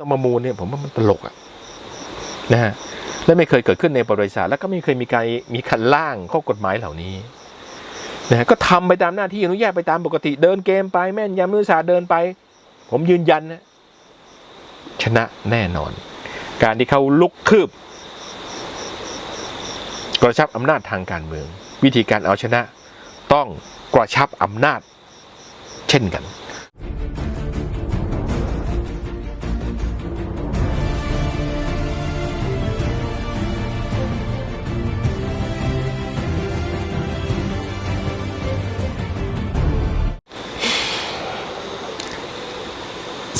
ต้องมามูลเนี่ยผมว่ามันตลกอะนะฮะและไม่เคยเกิดขึ้นในบริษัทแล้วก็ไม่เคยมีการมีคันล่างข้อกฎหมายเหล่านี้นะฮะก็ทำไปตามหน้าที่อนุญาตไปตามปกติเดินเกมไปแม่นยำมือศาเดินไป ผมยืนยันนะชนะแน่นอน การที่เขาลุกคืบกระชับอำนาจทางการเมือง วิธีการเอาชนะ ต้องกระชับอำนาจ เช่นกัน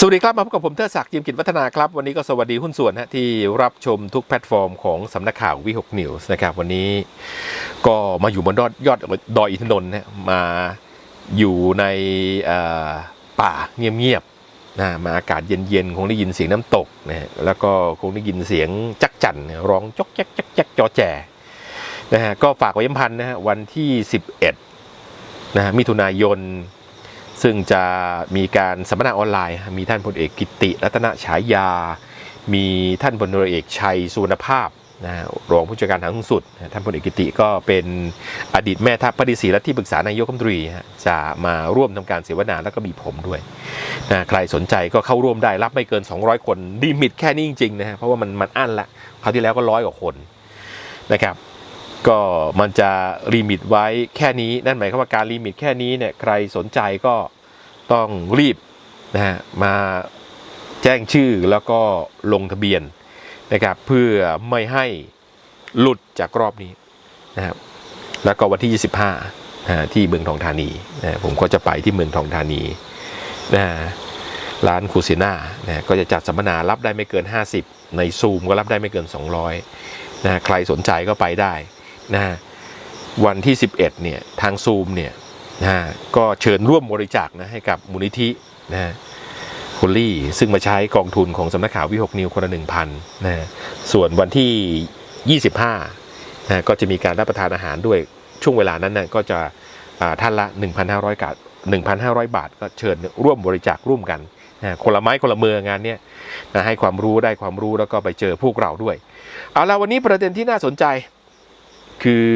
วัสดีครับ มาพบกับผมเทอศักดิ์จิมกิจวัฒนาครับ วันนี้ก็สวัสดีหุ้นส่วนฮะที่รับชมทุกแพลตฟอร์มของสำนักข่าววิหกนิวส์นะครับ วันนี้ก็มาอยู่บนยอดยอดดอยอินทนนท์นะมาอยู่ในป่าเงียบๆนะมาอากาศเย็นๆ คงได้ยินเสียงน้ำตกนะฮะแล้วก็คงได้ยินเสียงจักจั่นร้องจอกแจ๊กจักแจ๊กจอแจนะฮะก็ฝากไว้ย้ำพันนะฮะวันที่ 11นะฮะมิถุนายน ซึ่งจะมีการสัมมนาออนไลน์ มีท่านพลเอกกิติ รัตนฉายา มีท่านพลเอกชัยสุวรรณภาพนะรองผู้จัดการทางสูงสุด ท่านพลเอกกิติก็เป็นอดีตแม่ทัพภดีศรีและที่ปรึกษานายกรัฐมนตรีจะมาร่วมทำการเสวนาแล้วก็มีผมด้วยนะใครสนใจก็เข้าร่วมได้รับไม่เกิน 200 คนดีมิตแค่นี้จริงๆนะฮะเพราะว่ามันมันอั้นละคราวที่แล้วก็ร้อยกว่าคนนะครับ ก็มันจะลิมิตไว้แค่นี้นั่นหมายความว่าการลิมิตแค่นี้เนี่ยใครสนใจก็ต้องรีบนะฮะมาแจ้งชื่อแล้วก็ลงทะเบียนนะครับเพื่อไม่ให้หลุดจากรอบนี้นะครับแล้วก็วันที่ 25นะที่เมืองทองธานีนะผมก็จะไปที่เมืองทองธานีนะฮะร้านคูซิน่านะก็จะจัดสัมมนารับได้ไม่เกิน 50 ในซูมก็รับได้ไม่เกิน 200นะใครสนใจก็ไปได้ นะวันที่ 11เนี่ยทางซูมเนี่ยนะก็เชิญร่วมบริจาคนะให้กับมูลนิธินะฮะคุณลี่ซึ่งมาใช้กองทุนของสำนักข่าววิหกนิวคนละหนึ่งพันนะส่วนวันที่ 25นะก็จะมีการรับประทานอาหารด้วยช่วงเวลานั้นนะก็จะอ่าท่านละ 1,500 กาท1,500 บาท ก็เชิญร่วมบริจาคร่วมกันนะคนละไม้คนละเมืองานเนี้ยนะให้ความรู้ได้ความรู้แล้วก็ไปเจอพวกเราด้วย เอาละวันนี้ประเด็นที่น่าสนใจ คือ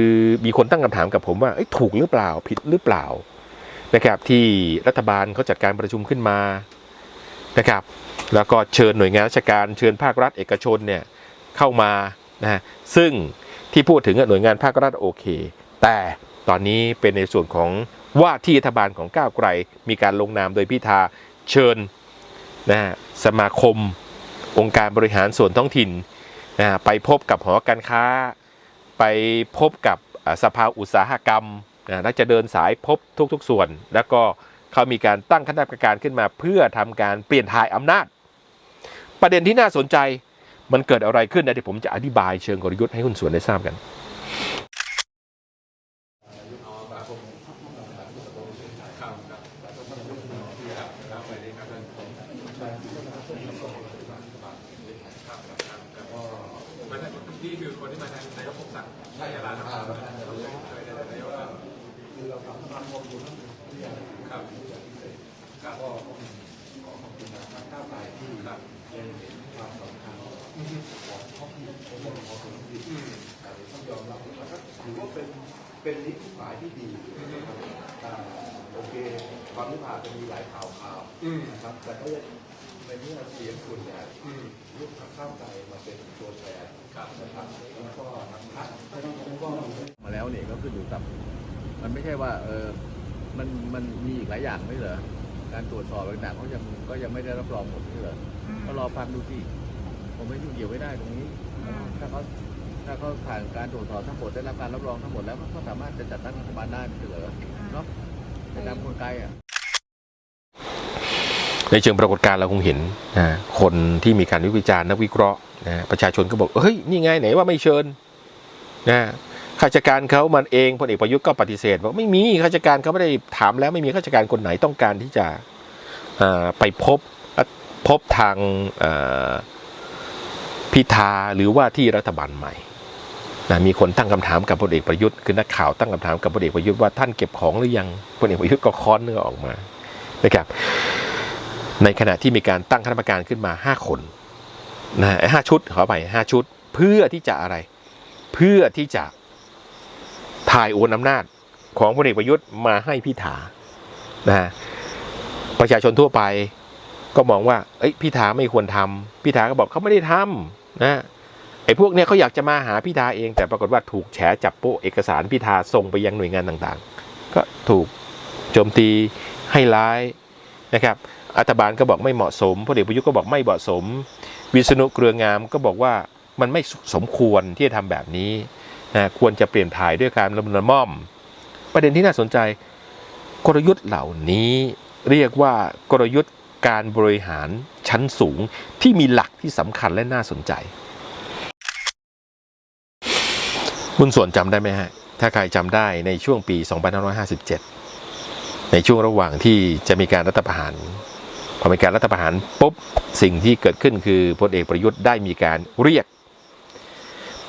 มีคนตั้งคำถามกับผมว่าถูกหรือเปล่าผิดหรือเปล่านะครับที่รัฐบาลเขาจัดการประชุมขึ้นมานะครับแล้วก็เชิญหน่วยงานราชการเชิญภาครัฐเอกชนเนี่ยเข้ามานะฮะซึ่งที่พูดถึงหน่วยงานภาครัฐโอเค แต่ตอนนี้เป็นในส่วนของว่าที่รัฐบาลของก้าวไกลมีการลงนามโดยพิธาเชิญนะสมาคม องค์การบริหารส่วนท้องถิ่นนะฮะไปพบกับหอการค้า ไปพบกับสภาอุตสาหกรรมนะและจะเดินสายพบทุกๆส่วน แล้วก็เขามีการตั้งคณะกรรมการขึ้นมา เพื่อทำการเปลี่ยนถ่ายอำนาจ ประเด็นที่น่าสนใจมันเกิดอะไรขึ้นนะเดี๋ยวผมจะอธิบายเชิงกลยุทธ์ให้คุณส่วนได้ทราบกันคือคนที่มาแทนนายกพงศักดิ์ใช่แล้วนะครับนายกครับคือเราทำความร่วมมือครับครับก็ขอขอบคุณทางก้าวไกลที่ครับเห็นความสำคัญของท้องถิ่นของคนของท้องถิ่นต้องยอมรับว่าก็ถือว่าเป็นเป็นนิสัยหมายที่ดีนะครับอ่าโอเคความที่ผ่านจะมีหลายข่าวข่าวนะครับ แต่ก็ยังในเมื่อเสียงส่วนใหญ่ลูกพรรคก้าวไกลมาเป็นตัวแทนนะครับแล้วก็ทางพรรคก็มาแล้วเนี่ยก็ขึ้นอยู่กับมันไม่ใช่ว่าเออมันมันมีอีกหลายอย่างไม่เหรอการตรวจสอบต่างๆเขายังก็ยังไม่ได้รับรองหมดไม่เหรอก็รอฟังดูสิผมไม่ยุ่งเกี่ยวไม่ได้ตรงนี้ ถ้าเขาถ้าเขาผ่านการตรวจสอบทั้งหมดได้รับการรับรองทั้งหมดแล้วก็สามารถจะจัดตั้งรัฐบาลได้ไม่เหรอเนาะเป็นตามกลไกอะ ในเชิงปรากฏการณ์เราคงเห็นนะคนที่มีการวิพากษ์วิจารณ์นักวิเคราะห์นะประชาชนก็บอกเฮ้ยนี่ไงไหนว่าไม่เชิญนะข้าราชการเขามันเองพลเอกประยุทธ์ก็ปฏิเสธบอกไม่มีข้าราชการเขาไม่ได้ถามแล้วไม่มีข้าราชการคนไหนต้องการที่จะไปพบพบทางพิธาหรือว่าที่รัฐบาลใหม่นะมีคนตั้งคำถามกับพลเอกประยุทธ์คือนักข่าวตั้งคำถามกับพลเอกประยุทธ์ว่าท่านเก็บของหรือยังพลเอกประยุทธ์ก็ค้อนเนื้อออกมานะครับ ในขณะที่มีการตั้งคณะกรรมการขึ้นมา 5 คนนะฮะห้าชุดขอไปห้าชุด เพื่อที่จะอะไร เพื่อที่จะถ่ายโอนอำนาจของพลเอกประยุทธ์มาให้พิธานะฮะประชาชนทั่วไปก็มองว่าเอ้ยพิธาไม่ควรทำพิธาก็บอกเขาไม่ได้ทำนะไอ้พวกเนี้ยเขาอยากจะมาหาพิธาเอง แต่ปรากฏว่าถูกแฉจับโป๊ะเอกสารพิธาส่งไปยังหน่วยงานต่างๆ ก็ถูกโจมตีให้ร้ายนะครับ รัฐบาลก็บอกไม่เหมาะสมพลเอกประยุทธ์ก็บอกไม่เหมาะสม วิษณุเครืองามก็บอกว่ามันไม่สมควรที่จะทำแบบนี้นะควรจะเปลี่ยนถ่ายด้วยการละมุนละม่อม ประเด็นที่น่าสนใจ กลยุทธ์เหล่านี้เรียกว่ากลยุทธ์การบริหารชั้นสูงที่มีหลักที่สำคัญและน่าสนใจคุณส่วนจำได้ไหมฮะ ถ้าใครจำได้ในช่วงปี 2557 ในช่วงระหว่างที่จะมีการรัฐประหาร พอมีการรัฐประหารปุ๊บสิ่งที่เกิดขึ้นคือพลเอกประยุทธ์ได้มีการเรียก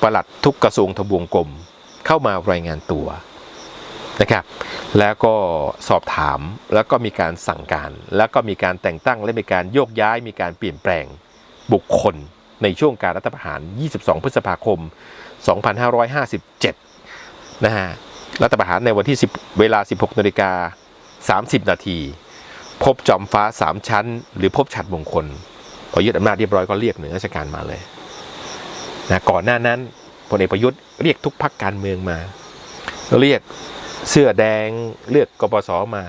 ปลัดทุกกระทรวงทบวงกรมเข้ามารายงานตัวนะครับแล้วก็สอบถามแล้วก็มีการสั่งการ แล้วก็มีการแต่งตั้งและมีการโยกย้าย มีการเปลี่ยนแปลงบุคคลในช่วงการรัฐประหาร 22 พฤษภาคม 2557 นะฮะ รัฐประหารในวันที่ 10 เวลา 16นาฬิกา30 นาที พบจอมฟ้า3ชั้น หรือพบฉัดมงคล พอยึดอำนาจเรียบร้อยก็เรียกหน่วยราชการมาเลยนะก่อนหน้านั้นพลเอกประยุทธ์เรียกทุกพักการเมืองมา เรียกเสื้อแดงเลือกกปสมา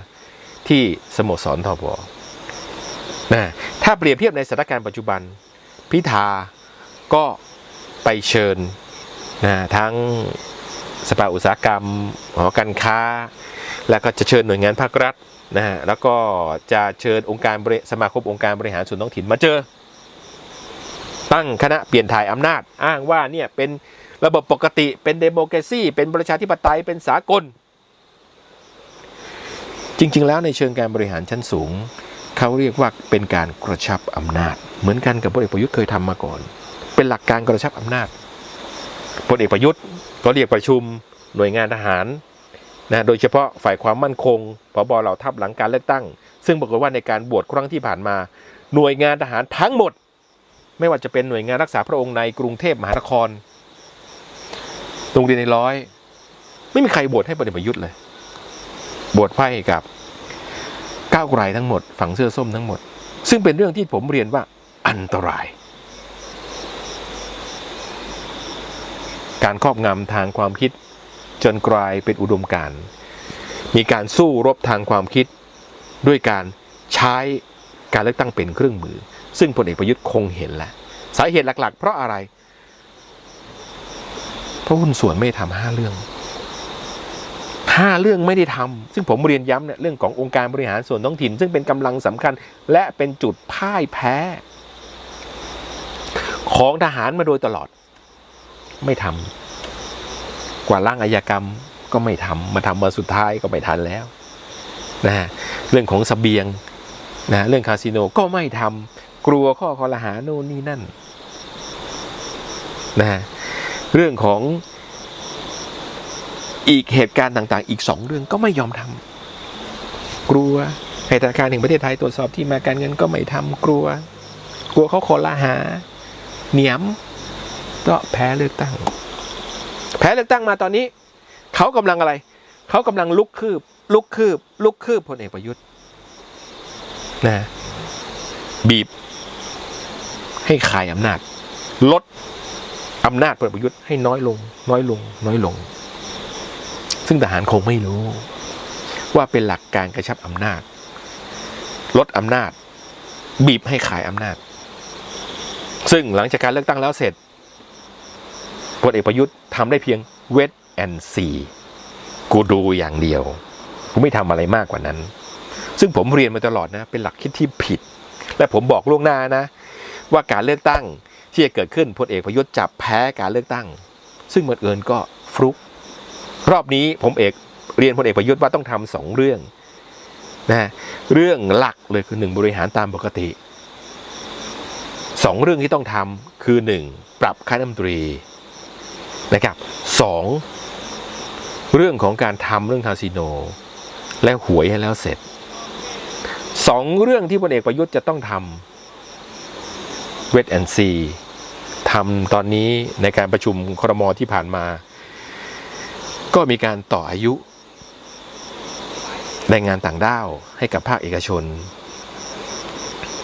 ที่สโมสรทบนะถ้าเปรียบเทียบในสถานการณ์ปัจจุบัน พิธาก็ไปเชิญนะทั้งสภาอุตสาหกรรมหอการค้า แล้วก็จะเชิญหน่วยงานภาครัฐ นะฮะแล้วก็จะเชิญองค์การบริสมาคมองค์การบริหารส่วนท้องถิ่นมาเจอ ตั้งคณะเปลี่ยนถ่ายอำนาจ อ้างว่าเนี่ยเป็นระบบปกติเป็นเดโมแครซีเป็นประชาธิปไตยเป็นสากล จริง ๆ แล้วในเชิงการบริหารชั้นสูง เขาเรียกว่าเป็นการกระชับอำนาจ เหมือนกันกับพลเอกประยุทธ์เคยทำมาก่อน เป็นหลักการกระชับอำนาจพลเอกประยุทธ์ก็เรียกประชุมหน่วยงานทหาร นะโดยเฉพาะฝ่ายความมั่นคงพบเหล่าทัพหลังการเลือกตั้ง ซึ่งปรากฏว่าในการบวชครั้งที่ผ่านมา หน่วยงานทหารทั้งหมด ไม่ว่าจะเป็นหน่วยงานรักษาพระองค์ในกรุงเทพมหานครโรงเรียนในร้อย ไม่มีใครบวชให้พลเอกประยุทธ์เลยบวชไพ่กับก้าวไกลทั้งหมด ฝั่งเสื้อส้มทั้งหมด ซึ่งเป็นเรื่องที่ผมเรียนว่าอันตราย การครอบงำทางความคิด จนกลายเป็นอุดมการณ์มีการสู้รบทางความคิด ด้วยการใช้การเลือกตั้งเป็นเครื่องมือ ซึ่งพลเอกประยุทธ์คงเห็นแหล้วสาเหตุหลัก ๆ เพราะอะไร เพราะหุ้นส่วนไม่ทำห้าเรื่องห้าเรื่องไม่ได้ทำซึ่งผมเรียนย้ำเนี่ยเรื่องขององค์การบริหารส่วนท้องถิ่น ซึ่งเป็นกำลังสำคัญ และเป็นจุดพ่ายแพ้ ของทหารมาโดยตลอด ไม่ทำ กว่าร่างอายกรรมก็ไม่ทำมาทำมาสุดท้ายก็ไม่ทันแล้วนะฮะเรื่องของสเสบียงนะเรื่องคาสิโนก็ไม่ทำกลัวข้อคอรหาโน่นนี่นั่นนะฮะเรื่องของอีกเหตุการณ์ต่างๆ อีกสองเรื่องก็ไม่ยอมทำกลัวให้ธนาคารแห่งประเทศไทยตรวจสอบที่มาการเงินก็ไม่ทำกลัว กลัวเขาขอลหาเหนียมก็แพ้เลือกตั้ง แพ้เลือกตั้งมาตอนนี้เขากำลังอะไร เขากำลังลุกคืบ ลุกคืบ ลุกคืบพลเอกประยุทธ์นะบีบ ให้ขายอำนาจ ลดอำนาจพลเอกประยุทธ์ให้น้อยลง น้อยลง น้อยลง ซึ่งทหารคงไม่รู้ ว่าเป็นหลักการกระชับอำนาจ ลดอำนาจ บีบให้ขายอำนาจ ซึ่งหลังจากการเลือกตั้งแล้วเสร็จ พลเอกประยุทธ์ทำได้เพียงเวทแอนซีกูดูอย่างเดียวกูไม่ทำอะไรมากกว่านั้น ซึ่งผมเรียนมาตลอดนะ เป็นหลักคิดที่ผิด และผมบอกล่วงหน้านะ ว่าการเลือกตั้งที่จะเกิดขึ้นพลเอกประยุทธ์จะแพ้การเลือกตั้ง ซึ่งบังเอิญก็ฟลุก รอบนี้ผมเอกเรียนพลเอกประยุทธ์ว่าต้องทำสองเรื่องนะเรื่องหลักเลยคือหนึ่งบริหารตามปกติสองเรื่องที่ต้องทำคือหนึ่งปรับค่าน้ำตรี นะครับสองเรื่องของการทำเรื่องคาสิโน และหวยให้แล้วเสร็จสองเรื่องที่พลเอกประยุทธ์จะต้องทำเวทแอนซีทำตอนนี้ในการประชุมครมที่ผ่านมา ก็มีการต่ออายุแรงงานต่างด้าวให้กับภาคเอกชน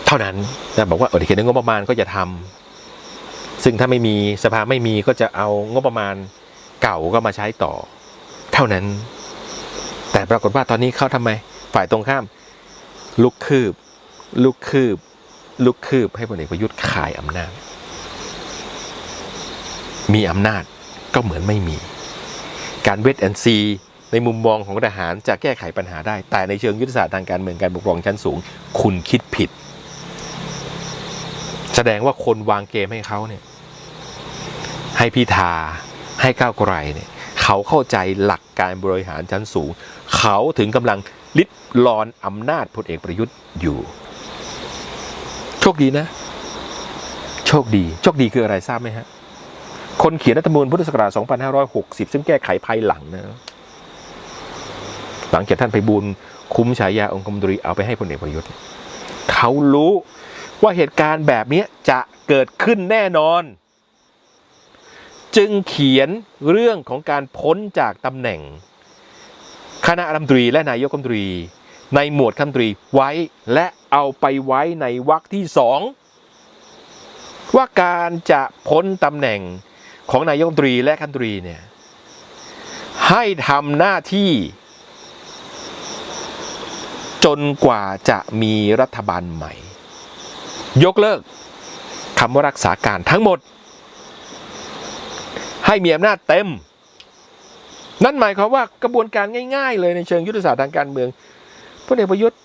เท่านั้นนะบอกว่าเออเขียนงบประมาณก็จะทำ ซึ่งถ้าไม่มีสภาไม่มีก็จะเอางบประมาณเก่าก็มาใช้ต่อ เท่านั้น แต่ปรากฏว่าตอนนี้เขาทำไม ฝ่ายตรงข้าม ลุกคืบ ลุกคืบ ลุกคืบให้พลเอกประยุทธ์ขายอำนาจ มีอำนาจก็เหมือนไม่มี การเวทแอนซีในมุมมองของทหารจะแก้ไขปัญหาได้ แต่ในเชิงยุทธศาสตร์ทางการเมืองการปกครองชั้นสูง คุณคิดผิด แสดงว่าคนวางเกมให้เขาเนี่ย ให้พิธาให้ก้าวไกลเนี่ยเขาเข้าใจหลักการบริหารชั้นสูง เขาถึงกำลังลิดรอนอำนาจพลเอกประยุทธ์อยู่ โชคดีนะ โชคดี โชคดีคืออะไรทราบไหมฮะ คนเขียนรัฐมนูญพุทธศักราช 2560 ซึ่งแก้ไขภายหลังนะหลังจากท่านไปบูลคุ้มฉายาองคมนตรีเอาไปให้พลเอกประยุทธ์ เขารู้ว่าเหตุการณ์แบบนี้จะเกิดขึ้นแน่นอน จึงเขียนเรื่องของการพ้นจากตำแหน่ง คณะรัฐมนตรีและนายกรัฐมนตรี ในหมวดคำตรีไว้และเอาไปไว้ในวรรคที่สองว่าการจะพ้นตำแหน่งของนายกรัฐมนตรีและคณะรัฐมนตรีเนี่ยให้ทำหน้าที่ จนกว่าจะมีรัฐบาลใหม่ ยกเลิกคำว่ารักษาการทั้งหมด ให้มีอำนาจเต็ม นั่นหมายความว่ากระบวนการง่าย ๆ เลยในเชิงยุทธศาสตร์ทางการเมืองพลเอกประยุทธ์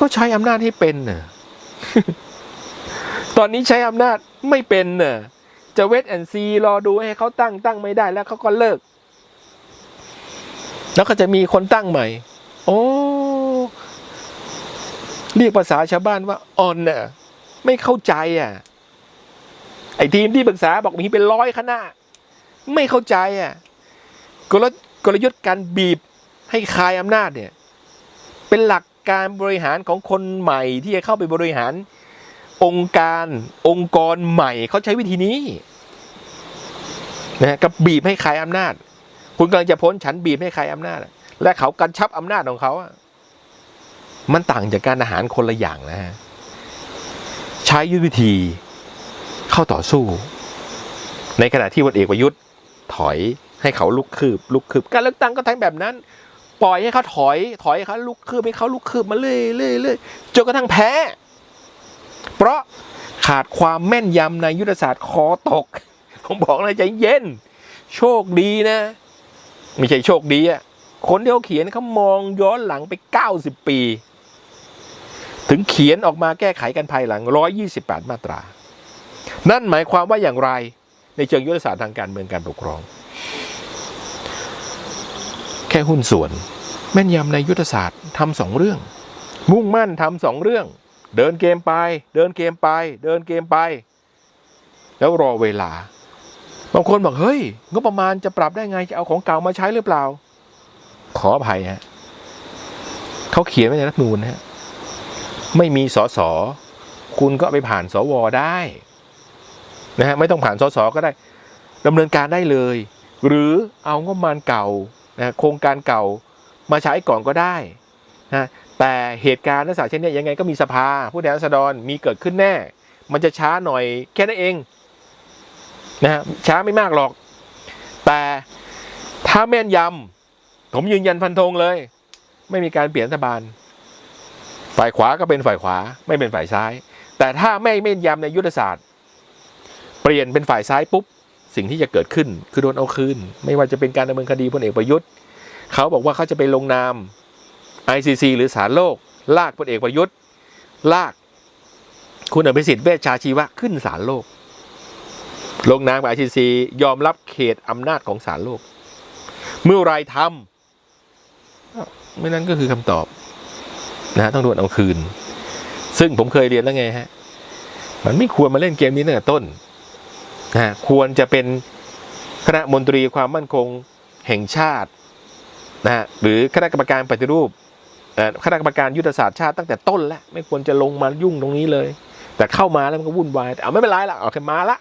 ก็ใช้อำนาจให้เป็นน่ะตอนนี้ใช้อำนาจไม่เป็นน่ะจะเวทแอนซีรอดูให้เขาตั้งตั้งไม่ได้แล้วเขาก็เลิก แล้วก็จะมีคนตั้งใหม่ โอ้เรียกภาษาชาวบ้านว่าอ่อนน่ะไม่เข้าใจอะ ไอ้ทีมที่ปรึกษาบอกมีเป็นร้อยคณะ ไม่เข้าใจอะกลกลยุทธ์การบีบให้คลายอำนาจเนี่ย เป็นหลักการบริหารของคนใหม่ที่จะเข้าไปบริหารองค์การองค์กรใหม่เขาใช้วิธีนี้นะกับบีบให้คลายอำนาจ คุณกำลังจะพ้นฉันบีบให้คลายอำนาจ และเขากันชับอำนาจของเขาอะมันต่างจากการอาหารคนละอย่างนะฮะใช้ยุทธวิธี เข้าต่อสู้ ในขณะที่พลเอกประยุทธ์ถอยให้เขาลุกคืบลุกคืบ การเลือกตั้งก็ทั้งแบบนั้น ปล่อยให้เขาถอย ถอยให้เขาลุกคืบให้เขาลุกคืบมาเรื่อยเรื่อยเรื่อยจนกระทั่งแพ้ เพราะขาดความแม่นยำในยุทธศาสตร์คอตก ผมบอกเลยใจเย็น โชคดีนะ ไม่ใช่โชคดีอะคนที่เขาเขียนเขามองย้อนหลังไป 90 ปี ถึงเขียนออกมาแก้ไขกันภายหลัง 128 มาตรา นั่นหมายความว่าอย่างไรในเชิงยุทธศาสตร์ทางการเมืองการปกครอง แค่หุ้นส่วน แม่นยำในยุทธศาสตร์ทำสองเรื่อง มุ่งมั่นทำสองเรื่อง เดินเกมไป เดินเกมไป เดินเกมไป แล้วรอเวลา บางคนบอกเฮ้ยงบประมาณจะปรับได้ไงจะเอาของเก่ามาใช้หรือเปล่า ขออภัยฮะเขาเขียนไว้ในรัฐมนูนฮะไม่มีสอสอคุณก็ไปผ่านสวได้ นะฮะไม่ต้องผ่านสสก็ได้ดำเนินการได้เลย หรือเอางบประมาณเก่านะโครงการเก่ามาใช้ก่อนก็ได้นะแต่เหตุการณ์ลักษณะเช่นนี้ยังไงก็มีสภา ผู้แทนราษฎรมีเกิดขึ้นแน่ มันจะช้าหน่อยแค่นั้นเองนะฮะช้าไม่มากหรอก แต่ถ้าแม่นยำผมยืนยันพันธงเลย ไม่มีการเปลี่ยนรัฐบาล ฝ่ายขวาก็เป็นฝ่ายขวาไม่เป็นฝ่ายซ้าย แต่ถ้าไม่แม่นยำในยุทธศาสตร์เปลี่ยนเป็นฝ่ายซ้ายปุ๊บ สิ่งที่จะเกิดขึ้นคือโดนเอาคืน ไม่ว่าจะเป็นการดำเนินคดีพลเอกประยุทธ์ เขาบอกว่าเขาจะไปลงนาม ICC หรือศาลโลก ลากพลเอกประยุทธ์ ลาก คุณอภิสิทธิ์เวชชาชีวะขึ้นศาลโลก ลงนามกับ ICC ยอมรับเขตอำนาจของศาลโลก เมื่อไรทำไม่นั้นก็คือคำตอบนะฮะต้องโดนเอาคืน ซึ่งผมเคยเรียนแล้วไงฮะ มันไม่ควรมาเล่นเกมนี้ตั้งแต่ต้น นะควรจะเป็นคณะมนตรีความมั่นคงแห่งชาตินะฮะหรือคณะกรรมการปฏิรูปคณะกรรมการยุทธศาสตร์ชาติตั้งแต่ต้นแล้วไม่ควรจะลงมายุ่งตรงนี้เลย แต่เข้ามาแล้วมันก็วุ่นวายแต่เอาไม่เป็นไรละเอาแค่มาละ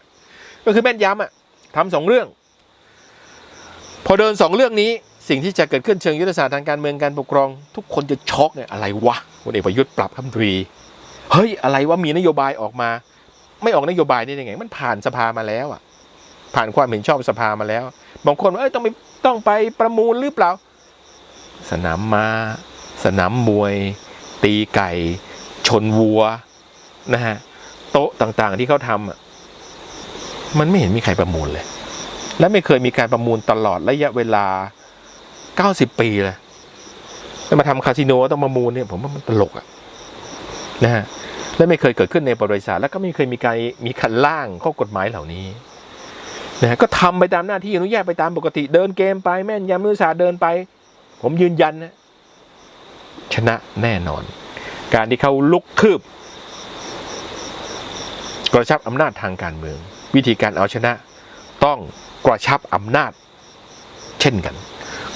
ก็คือแม่นยำอะทำสองเรื่อง พอเดินสองเรื่องนี้สิ่งที่จะเกิดขึ้นเชิงยุทธศาสตร์ทางการเมืองการปกครอง ทุกคนจะช็อกเนี่ยอะไรวะพลเอกประยุทธ์ปรับคำตรีเฮ้ยอะไรวะมีนโยบายออกมา ไม่ออกนโยบายได้ยังไง มันผ่านสภามาแล้วอะ ผ่านความเห็นชอบสภามาแล้ว บางคนว่าเอ้ยต้องไปต้องไปประมูลหรือเปล่า สนามม้า สนามมวย ตีไก่ ชนวัวนะฮะโต๊ะต่างๆที่เขาทำอะมันไม่เห็นมีใครประมูลเลย และไม่เคยมีการประมูลตลอดระยะเวลา 90 ปีเลยแล้วมาทำคาสิโนต้องประมูลเนี่ย ผมว่ามันตลกอะนะฮะ และไม่เคยเกิดขึ้นในบริษัทแล้วก็ไม่เคยมีการมีคันล่างข้อกฎหมายเหล่านี้นะฮะก็ทำไปตามหน้าที่อนุญาตไปตามปกติเดินเกมไปแม่นยำนุศาสตร์เดินไป ผมยืนยันนะชนะแน่นอน การที่เขาลุกคืบกระชับอำนาจทางการเมือง วิธีการเอาชนะ ต้องกระชับอำนาจ เช่นกัน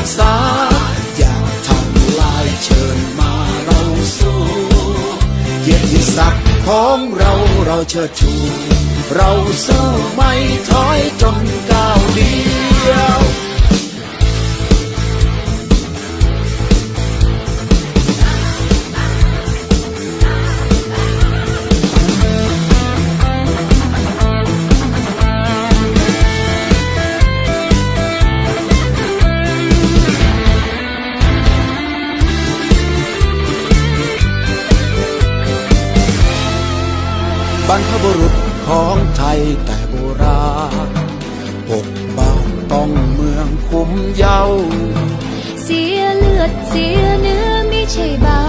ักษา อยากทำลายเชิญมาเราสู้เกียรติศักดิ์ของเราเราเชิดชู เราสู้ไม่ถอยจนก้าวเดียว แต่โบราณปกป้องต้องเมืองคุ้มเยา เสียเลือดเสียเนื้อไม่ใช่เบา